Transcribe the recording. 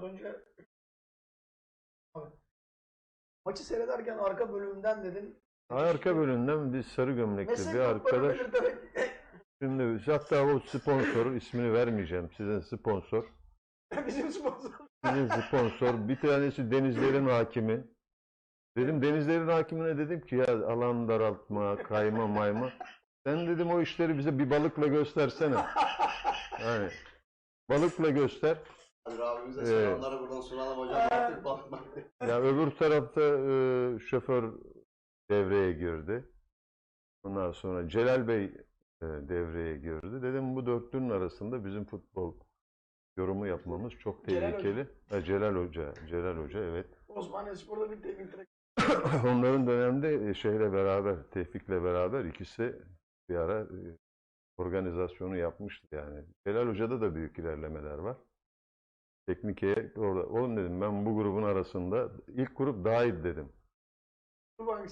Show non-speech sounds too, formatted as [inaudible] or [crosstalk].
Az önce Abi. Maçı seyrederken arka bölümden dedin. Arka bölümden bir sarı gömlekli bir arkadaş. Şimdi hatta o sponsor ismini vermeyeceğim. Sizin [laughs] sponsor. bizim sponsor. Sizin sponsor. Bir tanesi denizlerin hakimi. Dedim denizlerin hakimine dedim ki ya alan daraltma, kayma mayma. Sen dedim o işleri bize bir balıkla göstersene. Yani [laughs] balıkla göster. Kadir abimize Ee, selamları buradan sunalım hocam. Artık bakmak. Ya öbür tarafta e, şoför devreye girdi. Ondan sonra Celal Bey e, devreye girdi. Dedim bu dörtlünün arasında bizim futbol yorumu yapmamız çok Celal tehlikeli. Ha, Celal Hoca, Celal Hoca evet. Osmaniye Spor'da bir teknik direktör. [laughs] Onların dönemde e, şeyle beraber, Tevfik'le beraber ikisi bir ara e, organizasyonu yapmıştı yani. Celal Hoca'da da büyük ilerlemeler var. Teknikeye orada. Oğlum dedim ben bu grubun arasında ilk grup daha iyi dedim. Bu hangisi?